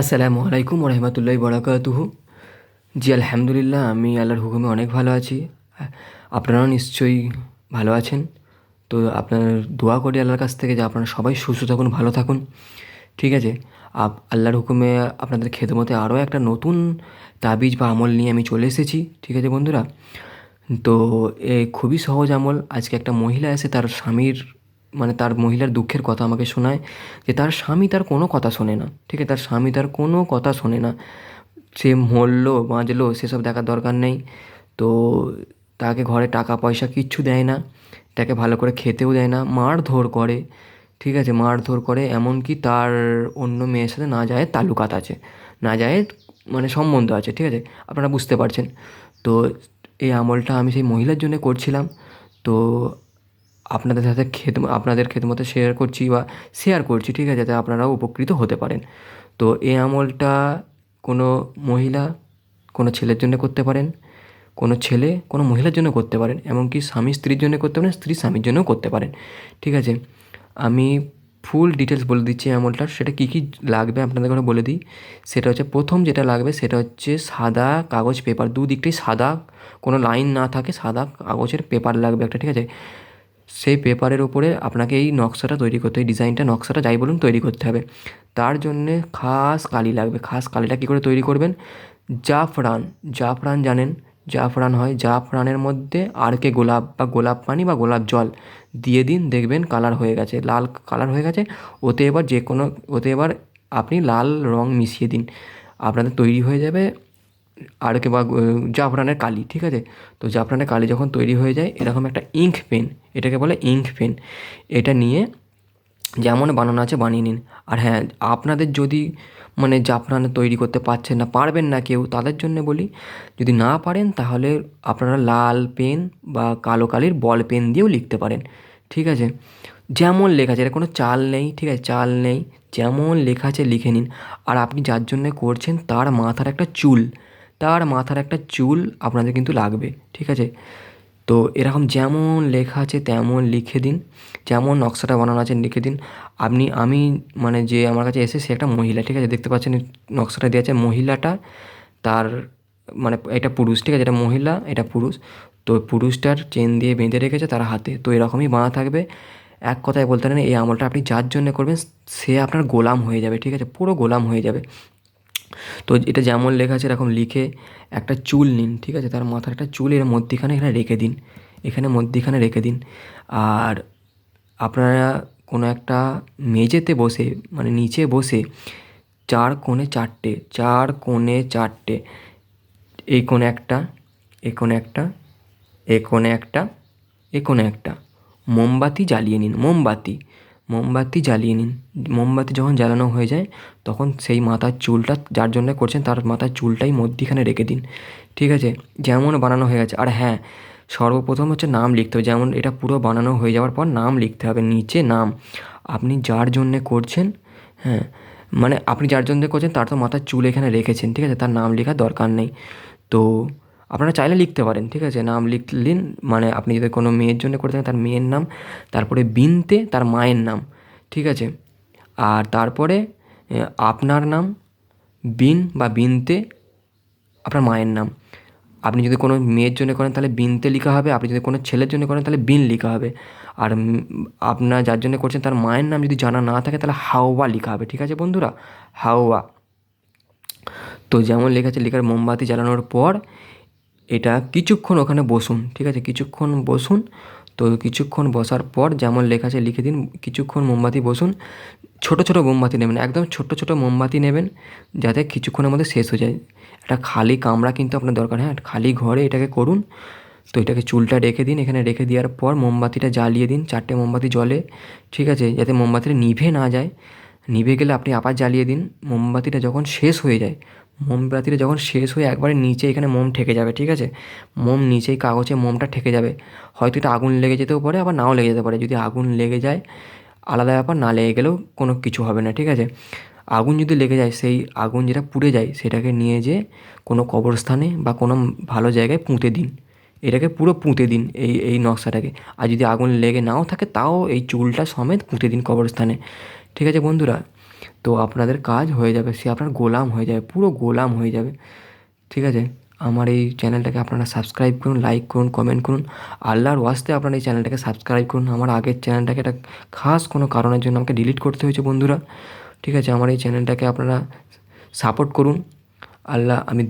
আসসালামু আলাইকুম রহমতুল্লাহ বরাকাতুহু জি, আলহামদুলিল্লাহ, আমি আল্লাহর হুকুমে অনেক ভালো আছি। আপনারাও নিশ্চয়ই ভালো আছেন। তো আপনার দোয়া করি আল্লাহর কাছ থেকে যে আপনারা সবাই সুস্থ থাকুন, ভালো থাকুন। ঠিক আছে, আপ, আল্লাহর হুকুমে আপনাদের খেদমতে আরও একটা নতুন তাবিজ বা আমল নিয়ে আমি চলে এসেছি। ঠিক আছে বন্ধুরা? তো এ খুবই সহজ আমল। আজকে একটা মহিলা এসে তার স্বামীর মানে তার মহিলার দুঃখের কথা আমাকে শোনায় যে তার স্বামী তার কোনো কথা শোনে না। ঠিক আছে, তার স্বামী তার কোনো কথা শোনে না। সে মরলো, বাঁচলো, সেসব দেখার দরকার নেই। তো তাকে ঘরে টাকা, পয়সা কিচ্ছু দেয় না। তাকে ভালো করে খেতেও দেয় না, মারধর করে। ঠিক আছে, মারধর করে, এমনকি তার অন্য মেয়ের সাথে না যায় তালুকাত আছে। না যায় মানে সম্বন্ধ আছে, ঠিক আছে? আপনারা বুঝতে পারছেন। তো এই আমলটা আমি সেই মহিলার জন্য করছিলাম। তো আপনাদের সাথে খেদ, আপনাদের খেদমতে শেয়ার করছি বা শেয়ার করছি, ঠিক আছে? যাতে আপনারাও উপকৃত হতে পারেন। তো এই আমলটা কোনো মহিলা, কোনো ছেলের জন্য করতে পারেন, কোনো ছেলে কোনো মহিলার জন্য করতে পারেন, এমনকি স্বামী স্ত্রীর জন্য করতে পারেন, স্ত্রী স্বামীর জন্যও করতে পারেন, ঠিক আছে? আমি ফুল ডিটেলস বলে দিচ্ছি আমলটার, সেটা কী কী লাগবে আপনাদের করে বলে দিই। সেটা হচ্ছে প্রথম যেটা লাগবে, সেটা হচ্ছে সাদা কাগজ পেপার দুদিকটাই সাদা, কোনো লাইন না থাকে, সাদা কাগজের পেপার লাগবে একটা, ঠিক আছে? সেই পেপারের ওপরে আপনাকে এই নকশাটা তৈরি করতে এই ডিজাইনটা নকশাটা যাই বলুন তৈরি করতে হবে। তার জন্যে খাস কালি লাগবে। খাস কালিটা কী করে তৈরি করবেন? জাফরান। জাফরান জানেন? জাফরান হয়, জাফরানের মধ্যে আরকে গোলাপ বা গোলাপ পানি বা গোলাপ জল দিয়ে দিন, দেখবেন কালার হয়ে গেছে। লাল কালার হয়ে গেছে। ওতে এবার যে কোনো, ওতে এবার আপনি লাল রং মিশিয়ে দিন। আপনাদের তৈরি হয়ে যাবে আরকে বা জাফরানের কালি, ঠিক আছে? তো জাফরানের কালি যখন তৈরি হয়ে যায়, এরকম একটা ইঙ্ক পেন, এটাকে বলে ইঙ্ক পেন। এটা নিয়ে যেমন বানানো আছে, বানিয়ে নিন। আর হ্যাঁ আপনাদের যদি মানে জাফরান তৈরি করতে পারছেন না, পারবেন না কেউ, তাদের জন্য বলি, যদি না পারেন, তাহলে আপনারা লাল পেন বা কালো কালির বল পেন দিয়েও লিখতে পারেন, ঠিক আছে? যেমন লেখা আছে, এটা কোনো চাল নেই, ঠিক আছে? চাল নেই, যেমন লেখা আছে, লিখে নিন। আর আপনি যার জন্যে করছেন, তার মাথার একটা চুল। তার মাথার একটা চুল আপনাদের কিন্তু লাগবে, ঠিক আছে? তো এরকম যেমন লেখা আছে তেমন লিখে দিন, যেমন নকশাটা বানানো আছে লিখে দিন। আপনি, আমি মানে যে আমার কাছে এসে সে একটা মহিলা, ঠিক আছে? দেখতে পাচ্ছেন নকশাটা দেওয়া আছে মহিলাটা, তার মানে এটা পুরুষ, ঠিক আছে? এটা মহিলা, এটা পুরুষ। তো পুরুষটার চেন দিয়ে বেঁধে রেখেছে তার হাতে। তো এরকমই বাঁধা থাকবে। এক কথায় বলতে পারেন এই আমলটা আপনি যার জন্য করবেন, সে আপনার গোলাম হয়ে যাবে, ঠিক আছে? পুরো গোলাম হয়ে যাবে। তো এটা যেমন লেখা আছে, এরকম লিখে একটা চুল নিন, ঠিক আছে? তার মাথার একটা চুল, এর মধ্যিখানে এখানে রেখে দিন। এখানে মধ্যিখানে রেখে দিন। আর আপনারা কোনো একটা মেঝেতে বসে মানে নিচে বসে চার কোণে চারটে, চার কোণে চারটে এই কোণে একটা, এ কোণে একটা, এ কোণে একটা, এ কোণে একটা, মোমবাতি জ্বালিয়ে নিন, মোমবাতি। মোমবাতি জ্বালিয়ে নিন। মোমবাতি যখন জ্বালানো হয়ে যায়, তখন সেই মাথার চুলটা যার জন্য করছেন, তার মাথার চুলটাই মধ্যিখানে রেখে দিন। ঠিক আছে? যেমন বানানো হয়ে গেছে। আর হ্যাঁ সর্বপ্রথম হচ্ছে নাম লিখতে হবে। যেমন এটা পুরো বানানো হয়ে যাওয়ার পর নাম লিখতে হবে, নিচে নাম। আপনি যার জন্যে করছেন হ্যাঁ মানে আপনি যার জন্যে করছেন, তার তো মাথার চুল এখানে রেখেছেন। ঠিক আছে? তার নাম লেখার দরকার নেই। তো আপনারা চাইলে লিখতে পারেন, ঠিক আছে? নাম লিখলেন মানে আপনি যদি কোনো মেয়ের জন্য করে থাকেন, তার মেয়ের নাম, তারপরে বিনতে তার মায়ের নাম, ঠিক আছে? আর তারপরে আপনার নাম, বিন বা বিনতে আপনার মায়ের নাম। আপনি যদি কোনো মেয়ের জন্য করেন, তাহলে বিনতে লেখা হবে। আপনি যদি কোনো ছেলের জন্য করেন, তাহলে বিন লেখা হবে। আর আপনার যার জন্য করছেন, তার মায়ের নাম যদি জানা না থাকে, তাহলে হাওয়া লেখা হবে, ঠিক আছে বন্ধুরা? হাওয়া। তো যেমন লেখা আছে, লেখার মোমবাতি জ্বালানোর পর এটা কিছুক্ষণ ওখানে বসুন, ঠিক আছে? কিছুক্ষণ বসুন, তো কিছুক্ষণ বসার পর যেমন লেখা আছে লিখে দিন, কিছুক্ষণ মোমবাতি বসুন, ছোট ছোট মোমবাতি নেবেন, একদম ছোট ছোট মোমবাতি নেবেন, যাতে কিছুক্ষণের মধ্যে শেষ হয়ে যায়। একটা খালি কামড়া কিন্তু আপনার দরকার হ্যাঁ? খালি ঘরে এটাকে করুন, তো এটাকে চুলটা রেখে দিন, এখানে রেখে দেওয়ার পর মোমবাতিটা জ্বালিয়ে দিন, চারটে মোমবাতি জলে ঠিক আছে? যাতে মোমবাতিটা নিভে না যায়, নিভে গেলে আপনি আবার জ্বালিয়ে দিন, মোমবাতিটা যখন শেষ হয়ে যায় মোমবাতিটা যখন শেষ হয়ে একবারে নিচে এখানে মোম ঠেকে যাবে, ঠিক আছে? মোম নিচেই কাগজে মোমটা ঠেকে যাবে। হয়তো এটা আগুন লেগে যেতেও পারে, আবার নাও লেগে যেতে পারে। যদি আগুন লেগে যায়, আলাদা ব্যাপার, না লেগে গেলেও কোনো কিছু হবে না, ঠিক আছে? আগুন যদি লেগে যায়, সেই আগুন যেটা পুড়ে যায়, সেটাকে নিয়ে যেয়ে কোনো কবরস্থানে বা কোনো ভালো জায়গায় পুঁতে দিন। এটাকে পুরো পুঁতে দিন, এই এই নকশাটাকে। আর যদি আগুন লেগে নাও থাকে, তাও এই চুলটা সমেত পুঁতে দিন কবরস্থানে। ঠিক আছে বন্ধুরা? তো আপনাদের কাজ হয়ে যাবে, সে আপনার গোলাম হয়ে যাবে, পুরো গোলাম হয়ে যাবে। ঠিক আছে? আমার এই চ্যানেলটাকে আপনারা সাবস্ক্রাইব করুন লাইক করুন কমেন্ট করুন। আল্লাহর ওয়াস্তে আপনারা এই চ্যানেলটাকে সাবস্ক্রাইব করুন। আমার আগের চ্যানেলটাকে একটা খাস কোনো কারণের জন্য আমাকে ডিলিট করতে হয়েছে বন্ধুরা। ঠিক আছে? আমার এই চ্যানেলটাকে আপনারা সাপোর্ট করুন। আল্লাহ, আমি